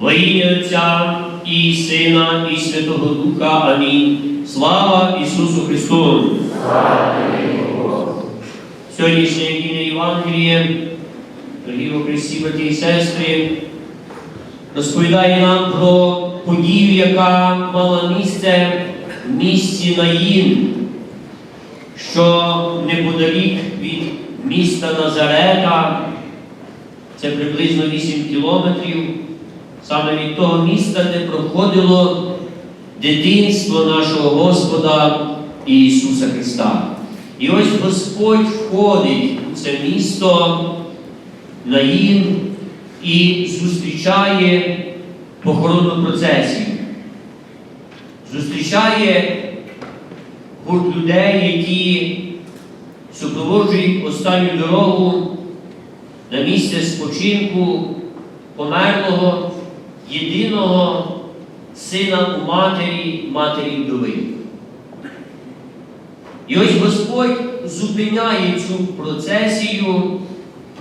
Во ім'я Отця і Сина, і Святого Духа. Амінь. Слава Ісусу Христу! Сьогоднішнє недільне Євангеліє, дорогі Христі, брати і сестри, розповідає нам про подію, яка мала місце в місті Наїн, що неподалік від міста Назарета, це приблизно 8 кілометрів, саме від того міста, де проходило дитинство нашого Господа Ісуса Христа. І ось Господь входить у це місто Наїн і зустрічає похоронну процесію. Зустрічає гурт людей, які супроводжують останню дорогу на місце спочинку померлого єдиного сина у матері, матері вдови. І ось Господь зупиняє цю процесію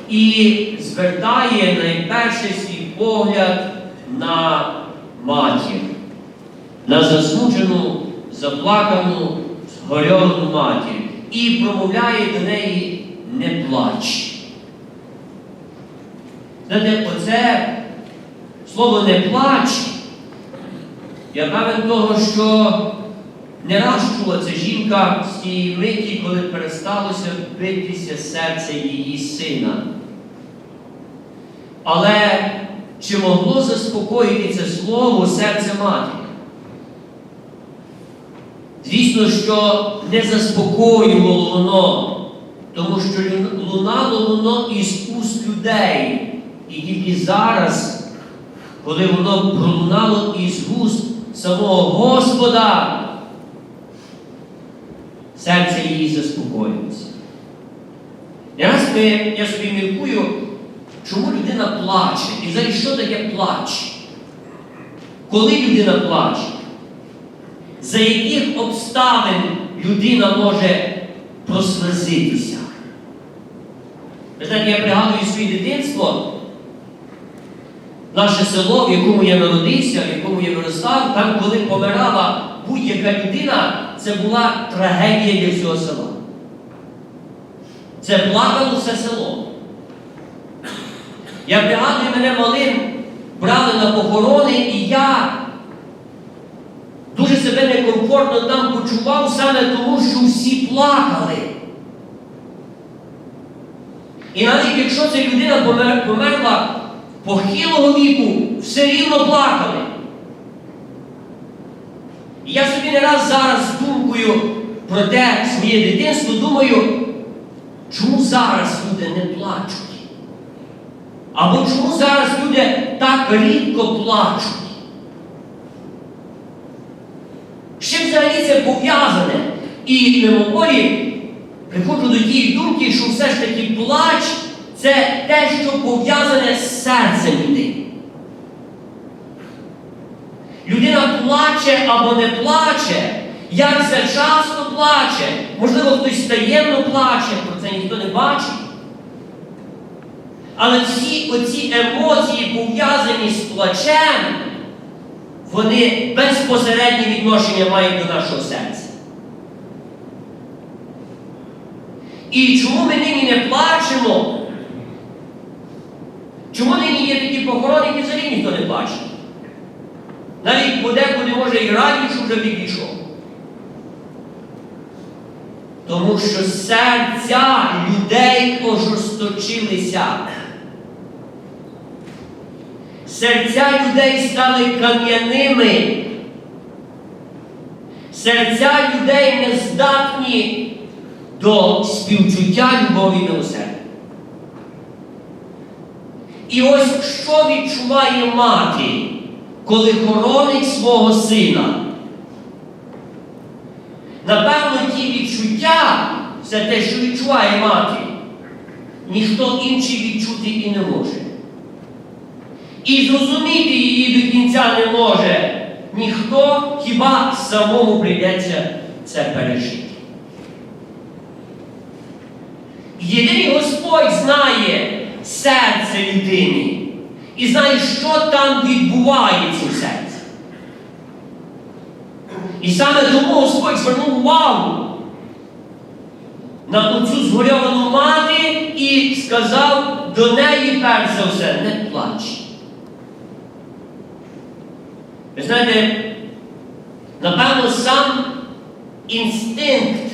і звертає найперше свій погляд на матір, на засмучену, заплакану, згорьовану матір і промовляє до неї не плач. Знаєте, оце слово не плач, я певен того, що не раз чула ця жінка з тієї миті, коли пересталося битися серце її сина. Але чи могло заспокоїти це слово серце матері? Звісно, що не заспокоювало воно, тому що лунало воно із уст людей. І тільки зараз, коли воно пролунало із густ самого Господа, серце її заспокоїлося. Раз я собі міркую, чому людина плаче? І взагалі, що таке плач? Коли людина плаче? За яких обставин людина може прослезитися? Ви знаєте, я пригадую своє дитинство, наше село, в якому я народився, в якому я виростав, там, коли помирала будь-яка людина, це була трагедія для всього села. Це плакало все село. Я пригадую, мене малим брали на похорони, і я дуже себе некомфортно там почував саме тому, що всі плакали. І навіть якщо ця людина помер- померла похилого віку, все рівно плакали. І я собі не раз зараз думкою про те своє дитинство, думаю, чому зараз люди не плачуть? Або чому зараз люди так рідко плачуть? З чим взагалі це пов'язане? І мимоволі приходжу до тієї думки, що все ж таки плач це те, що пов'язане з серцем людини. Людина плаче або не плаче, як це часто плаче. Можливо, хтось таємно плаче, про це ніхто не бачить. Але всі оці емоції, пов'язані з плачем, вони безпосереднє відношення мають до нашого серця. І чому ми нині не плачемо? Чому нині є такі похорони, які взагалі ніхто не плаче? Навіть подекуди може і радіше вже відійшов. Тому що серця людей ожорсточилися. Серця людей стали кам'яними. Серця людей не здатні до співчуття любові і милосердя. І ось що відчуває мати, коли хоронить свого сина? Напевно, ті відчуття, все те, що відчуває мати, ніхто інший відчути і не може. І зрозуміти її до кінця не може ніхто, хіба самому прийдеться це пережити. Єдиний Господь знає серце людини. і знає, що там відбувається в серці. І саме тому Господь звернув увагу на оцю згорьовану мати і сказав до неї перш за все, не плач. Ви знаєте, напевно, сам інстинкт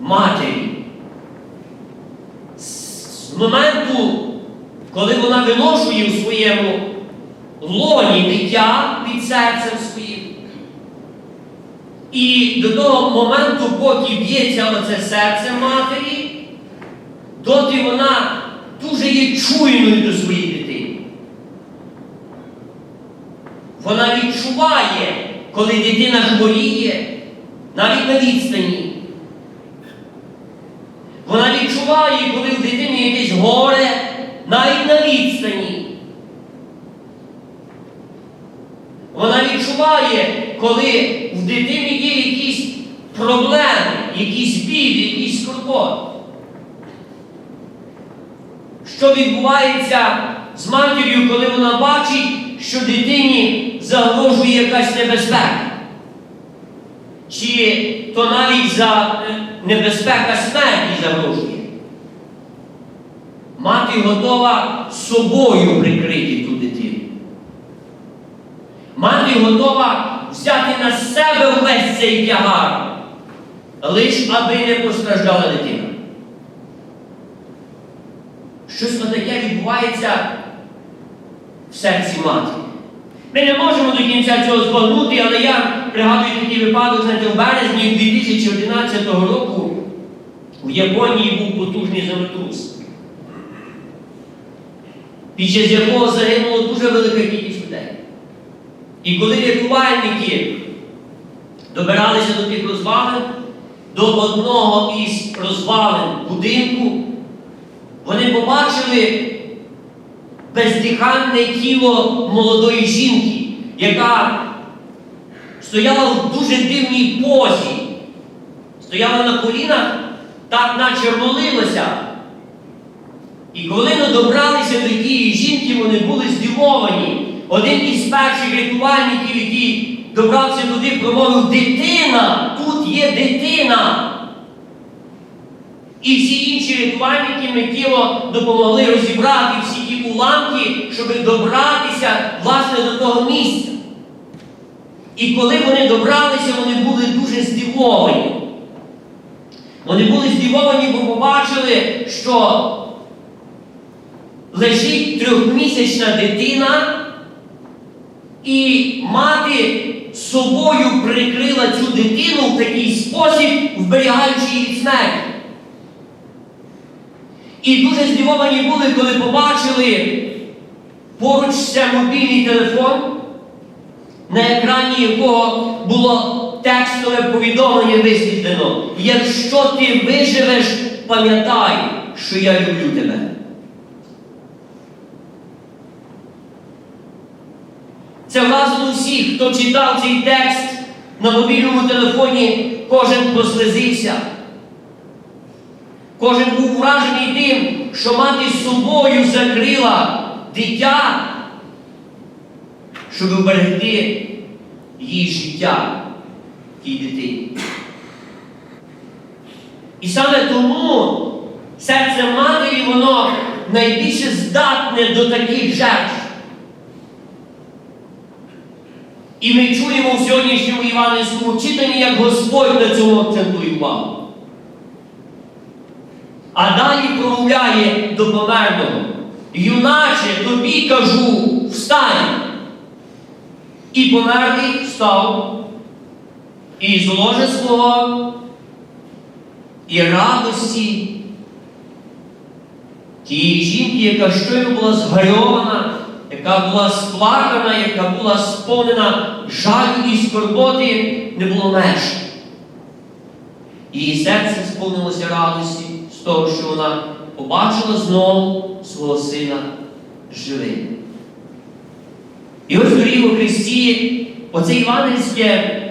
матері з моменту, коли вона виношує в своєму лоні дитя під серцем своїм, і до того моменту, поки б'ється оце серце матері, доти вона дуже є чуйною до своєї дитини. Вона відчуває, коли дитина хворіє, навіть на відстані. Вона відчуває, коли в дитині якесь горе, навіть на відстані. Вона відчуває, коли в дитині є якісь проблеми, якісь білі, якісь скорботи. Що відбувається з матір'ю, коли вона бачить, що дитині загрожує якась небезпека? Чи то навіть за е, небезпека смерті загрожує? Мати готова собою прикрити ту дитину. Мати готова взяти на себе весь цей тягар, лиш аби не постраждала дитина. Щось таке відбувається в серці матері. Ми не можемо до кінця цього збагнути, але я пригадую такий випадок, знаєте, в березні 2011 року в Японії був потужний землетрус, під час якого загинуло дуже велика кількість людей. І коли рятувальники добиралися до тих розвалин, до одного із розвалин будинку, вони побачили бездиханне тіло молодої жінки, яка стояла в дуже дивній позі, стояла на колінах, так наче молилася. І коли ми добралися до тієї жінки, вони були здивовані. Один із перших рятувальників, який добрався туди, промовив дитина, тут є дитина. І всі інші рятувальники миттєво допомогли розібрати всі ті уламки, щоб добратися власне до того місця. І коли вони добралися, вони були дуже здивовані. Вони були здивовані, бо побачили, що лежить трьохмісячна дитина, і мати собою прикрила цю дитину в такий спосіб, вберігаючи її від. І дуже здивовані були, коли побачили поруч ще мобільний телефон, на екрані якого було текстове повідомлення висвітлено. Якщо ти виживеш, пам'ятай, що я люблю тебе. Це вразило всіх, хто читав цей текст на мобільному телефоні, кожен прослизився. Кожен був вражений тим, що мати з собою закрила дитя, щоб вберегти її життя тій дитині. І саме тому серце матері, воно найбільше здатне до таких жертв. І ми чуємо в сьогоднішньому Іванівському читанні, як Господь на цьому акцентує увагу. А далі промовляє до померлого. Юначе тобі кажу, встань. І померлий встав, і з ложа і радості тієї жінки, яка щойно була згальована, яка була сплакана, яка була сповнена жалю і скорботи, не було меж. Її серце сповнилося радості з того, що вона побачила знову свого сина живим. І ось дорогі у Христі, оце івангельське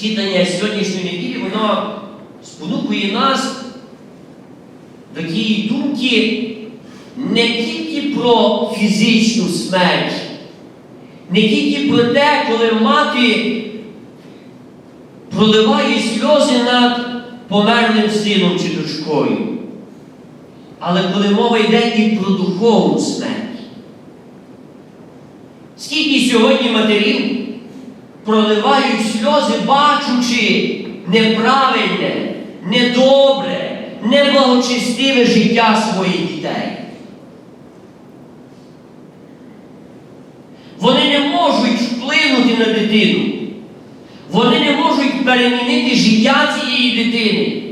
читання сьогоднішньої неділі, воно спонукує нас до тієї думки не тільки тільки про фізичну смерть, не тільки про те, коли мати проливає сльози над померлим сином чи дочкою, але коли мова йде і про духовну смерть. Скільки сьогодні матерів проливають сльози, бачучи неправильне, недобре, неблагочестиве життя своїх дітей. Вони не можуть вплинути на дитину. Вони не можуть перемінити життя цієї дитини.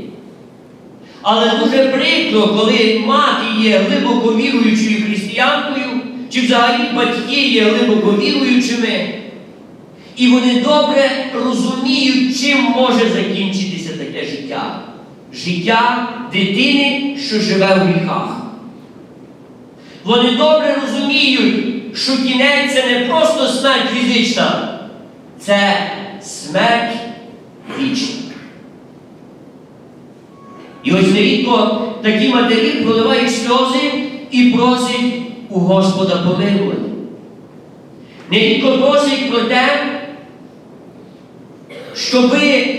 Але дуже прикро, коли мати є глибоко віруючою християнкою, чи взагалі батьки є глибоко віруючими, і вони добре розуміють, чим може закінчитися таке життя. Життя дитини, що живе в гріхах. Вони добре розуміють, що кінець це не просто смерть фізична, це смерть вічна. І ось нерідко такі матері проливають сльози і просять у Господа помилування. Нерідко просять про те, щоби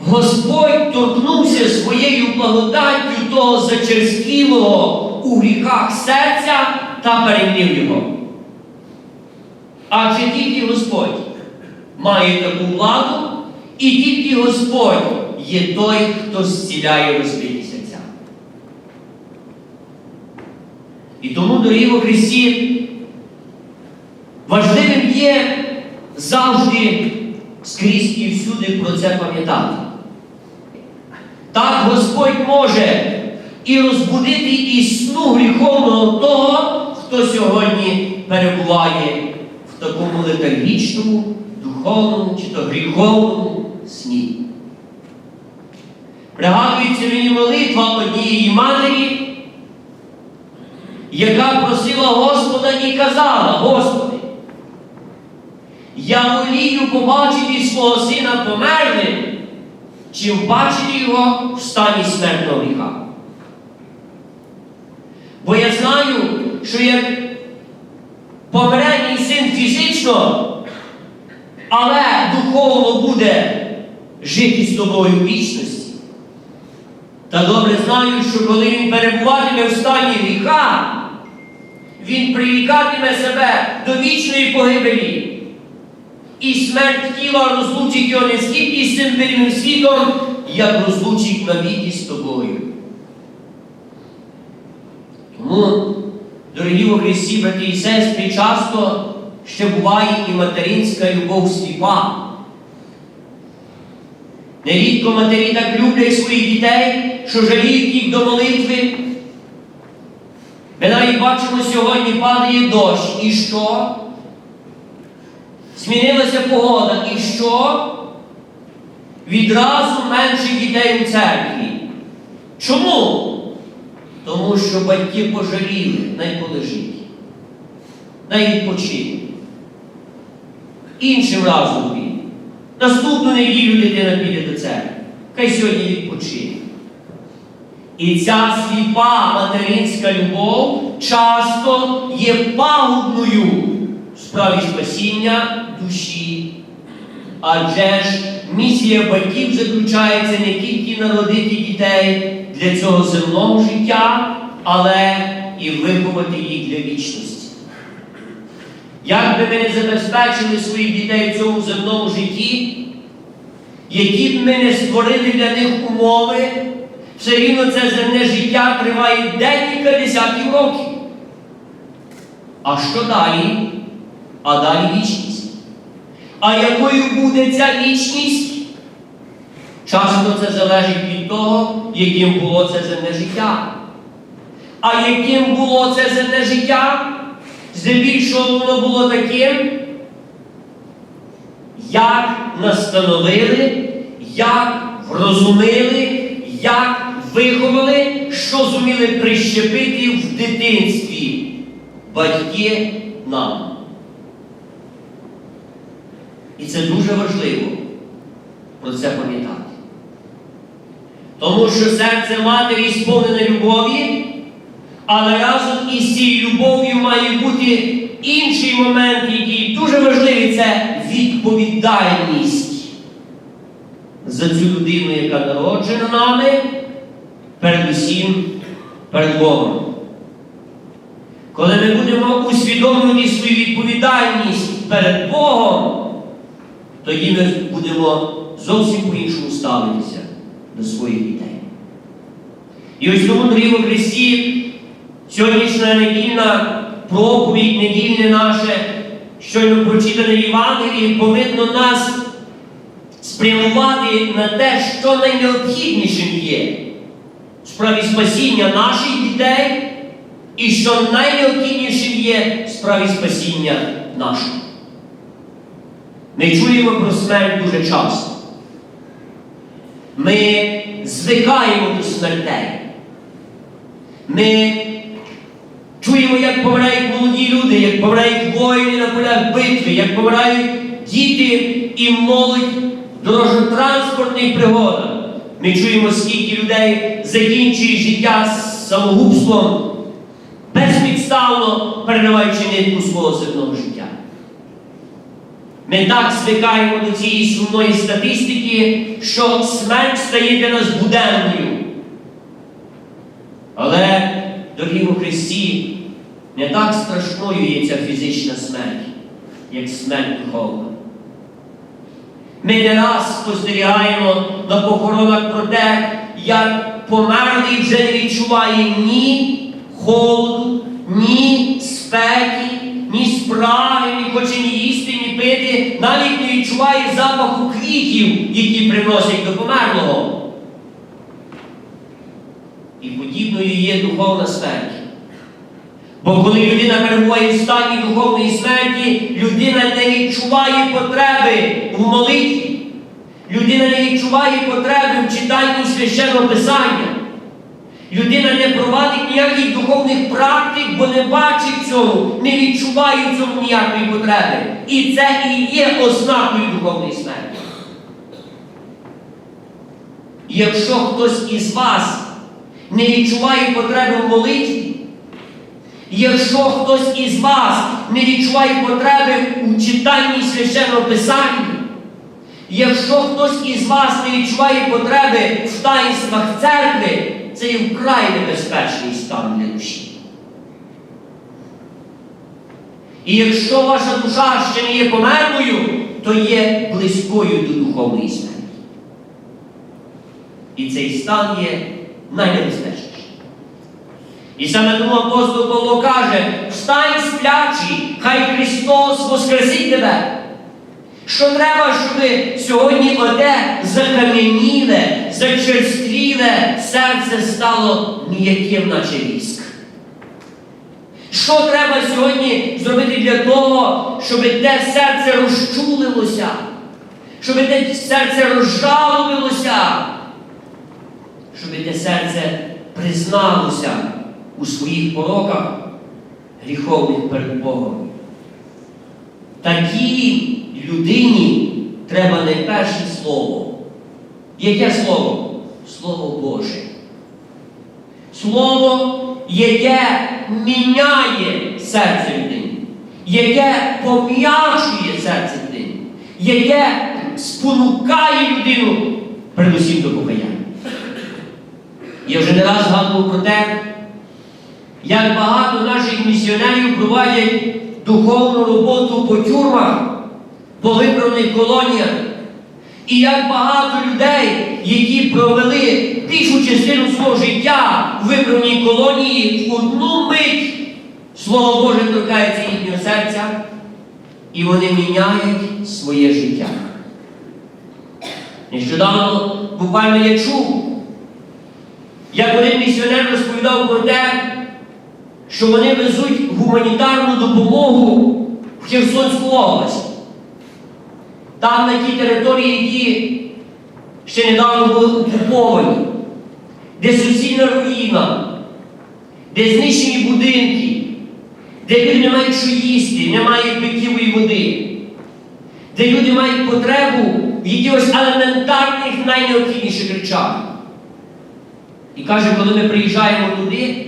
Господь торкнувся своєю благодаттю того зачерствілого у гріхах серця та перемінив його. Адже тільки Господь має таку владу, і тільки Господь є той, хто зціляє розбиті. І тому, дорогі во Христі, важливим є завжди скрізь і всюди про це пам'ятати. Так Господь може і розбудити із сну гріховного того, хто сьогодні перебуває в такому летаргічному, духовному чи то гріховному сні. Пригадується мені молитва однієї матері, яка просила Господа і казала, Господи, я волію побачити свого сина померлим, чим бачити його в стані смертного гріха. Бо я знаю, що як помре мій син фізично, але духовно буде жити з тобою в вічності. Та добре знаю, що коли він перебуватиме в стані гріха, він прирікатиме себе до вічної погибелі. І смерть тіла розлучить його не скільки з цим вільним світом, як розлучить навіки з тобою. Тому, дорогі во Христі, брати і сестри, часто ще буває і материнська любов сліпа. Нерідко матері так люблять своїх дітей, що жаліють їх до молитви. Ми навіть бачимо, сьогодні падає дощ. І що? Змінилася погода. І що? Відразу менше дітей у церкві. Чому? Тому що батьки пожаліли, най полежить, най відпочине. Іншим разом піде. Наступну неділю дитина піде до церкви. Хай сьогодні відпочине. І ця сліпа материнська любов часто є пагубною в справі спасіння душі. Адже ж місія батьків заключається не тільки народити дітей для цього земного життя, але і виховати їх для вічності. Як би ми не забезпечили своїх дітей в цьому земному житті, які б ми не створили для них умови, все рівно це земне життя триває декілька десятків років. А що далі? А далі вічність. А якою буде ця вічність? Часто це залежить від того, яким було це земне життя. А яким було це земне життя? Здебільшого воно було таким, як настановили, як врозумили, як виховали, що зуміли прищепити в дитинстві батьки нам. І це дуже важливо про це пам'ятати. Тому що серце матері сповнене любові, Але разом із цією любов'ю має бути інший момент, який дуже важливий це відповідальність за цю людину, яка народжена нами, передусім перед Богом. Коли ми будемо усвідомлювати свою відповідальність перед Богом, тоді ми будемо зовсім по-іншому ставитися до своїх дітей. І ось тому, дорогі Христі, сьогоднішня недільна проповідь, недільне наше, щойно прочитане Євангеліє, повинно нас спрямувати на те, що найнеобхіднішим є в справі спасіння наших дітей, і що найнеобхіднішим є в справі спасіння нашого. Ми чуємо про смерть дуже часто. Ми звикаємо до смертей. Ми чуємо, як помирають молоді люди, як помирають воїни на полях битви, як помирають діти і молодь в дорожньо-транспортних пригодах. Ми чуємо, скільки людей закінчує життя самогубством, безпідставно перериваючи нитку свого земного життя. Ми так звикаємо до цієї сумної статистики, що смерть стає для нас буденною. Але, дорогі у Христі, не так страшною є ця фізична смерть, як смерть духовна. Ми не раз спостерігаємо на похоронах про те, як померлий вже не відчуває ні холоду, ні спеки, ні спраги, ні хоче ні їсти, ні пити, навіть не відчуває запаху квітів, які приносять до померлого. І подібною є духовна смерть. Бо коли людина перебуває в стані духовної смерті, людина не відчуває потреби в молитві. Людина не відчуває потреби в читанні священного писання. Людина не провадить ніяких духовних практик, бо не бачить цього, не відчуває в цьому ніякої потреби. І це і є ознакою духовної смерті. Якщо хтось із вас не відчуває потреби в молитві, якщо хтось із вас не відчуває потреби у читанні священного писання, якщо хтось із вас не відчуває потреби в таїнствах церкви, це є вкрай небезпечний стан для душі. І якщо ваша душа ще не є померлою, то є близькою до духовної смерті. І цей стан є найнебезпечніший. І саме тому апостол Павло каже: встань сплячий, хай Христос воскресить тебе. Що треба, щоб сьогодні оте закам'яніле, зачерствіле серце стало ніяким, наче віск? Що треба сьогодні зробити для того, щоб те серце розчулилося, щоб те серце розжалобилося, щоб те серце призналося у своїх пороках гріховних перед Богом? Такій людині треба найперше слово. Яке слово? Слово Боже. Слово, яке міняє серце людини, яке пом'ячує серце людини, яке спонукає людину передусім до покаяння. Я вже не раз згадував про те, як багато наших місіонерів проводять духовну роботу по тюрмах, по виправних колоніях. І як багато людей, які провели більшу частину свого життя в виправній колонії, в одну мить Слово Боже торкається їхнього серця, і вони міняють своє життя. Нещодавно буквально я чув, як один місіонер розповідав про те, що вони везуть гуманітарну допомогу в Херсонську область. Там на тій території, які ще недавно були окуповані, де суцільна руїна, де знищені будинки, де люди не мають що їсти, немає питтєвої води, де люди мають потребу в якихось елементарних найнеобхідніших речах. І каже, коли ми приїжджаємо туди,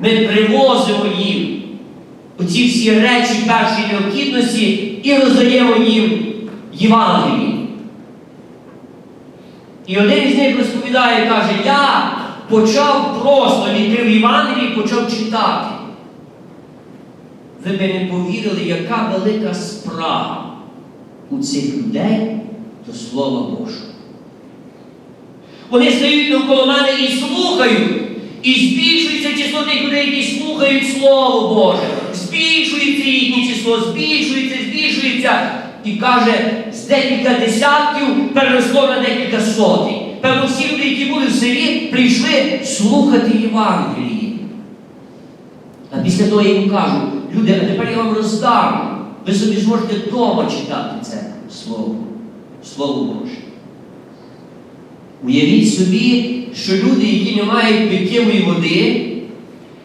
ми привозимо їм оці всі речі першої необхідності і роздаємо їм Євангелії. І один із них розповідає, каже, я почав просто відкрив Євангелії і почав читати. Ви би не повірили, яка велика справа у цих людей до Слова Божого. Вони стають навколо мене і слухають. І збільшується число тих людей, які слухають Слово Боже. Збільшується їхнє число, збільшується, збільшується. І каже, з декілька десятків переросло на декілька сотень. Певно, всі люди, які були в селі, прийшли слухати Євангелії. А після того я їм кажу, люди, а тепер я вам роздам. Ви собі зможете вдома читати це Слово. Слово Боже. Уявіть собі, що люди, які не мають питтєвої води,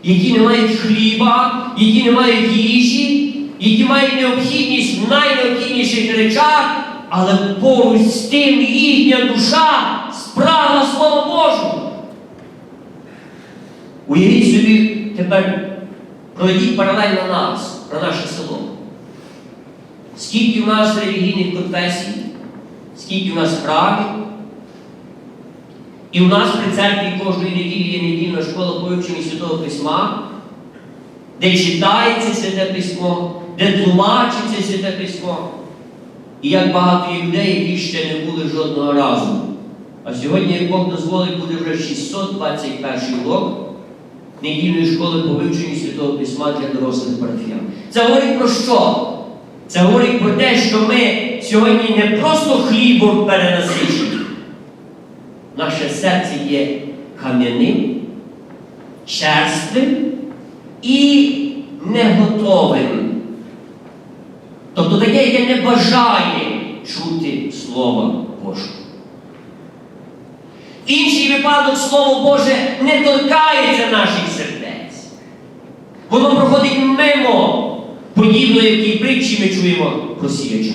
які не мають хліба, які не мають їжі, які мають необхідність в найнеобхідніших речах, але поруч з тим їхня душа справа Слова Божого. Уявіть собі тепер пройдіть паралельно нас, про наше село. Скільки в нас релігійних конфесій, скільки в нас храмів, і у нас при церкві кожної неділі є недільна школа по вивченню Святого Письма, де читається Святе Письмо, де тлумачиться Святе Письмо. І як багато є людей, які ще не були жодного разу. А сьогодні, як Бог дозволить, буде вже 621 урок недільної школи по вивченню Святого Письма для дорослих парафіян. Це говорить про що? Це говорить про те, що ми сьогодні не просто хлібом перенасичені. Наше серце є кам'яним, черствим і неготовим. Тобто таке, яке не бажає чути Слова Божого. Інший випадок Слово Боже не торкається наших сердець. Воно проходить мимо, подібно як і притчі ми чуємо про сіяча.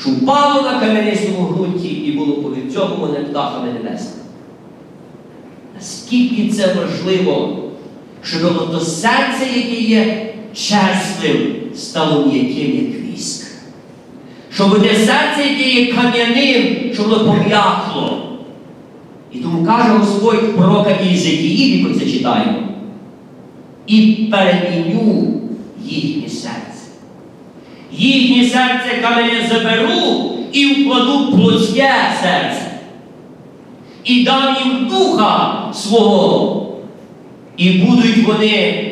Що впало на кам'янистому ґрунті і було повідцьоване птахами небесними. Наскільки це важливо, щоб то серце, яке є черствим, стало м'яким, як віск. Щоб те серце, яке є кам'яним, щоб воно пом'якло. І тому каже Господь пророка Ізекіїлі, про це читаємо. І переміню їхнє серце. Їхнє серце каменя заберу і вкладу плотське серце. І дам їм духа свого. І будуть вони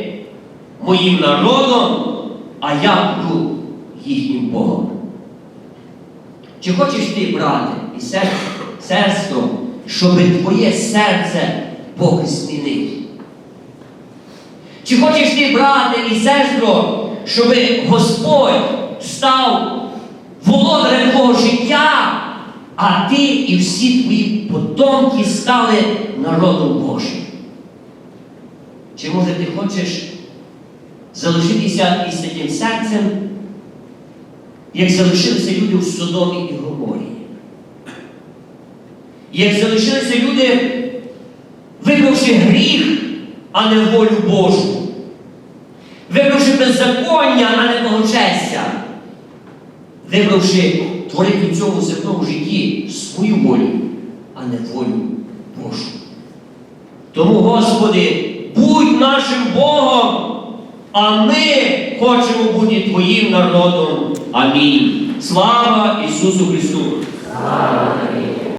моїм народом, а я буду їхнім Богом. Чи хочеш ти, брате і сестро, щоб твоє серце Бог змінив? Чи хочеш ти, брате і сестро, щоб Господь став володарем твого життя, а ти і всі твої потомки стали народом Божим? Чи може ти хочеш залишитися із таким серцем, як залишилися люди в Содомі і Гоморі? Як залишилися люди, вибравши гріх, а не волю Божу, вибравши беззаконня, а не благочестя, вибравши творити в цьому земному житті свою волю, а не волю Божу. Тому, Господи, будь нашим Богом, а ми хочемо бути Твоїм народом. Амінь. Слава Ісусу Христу!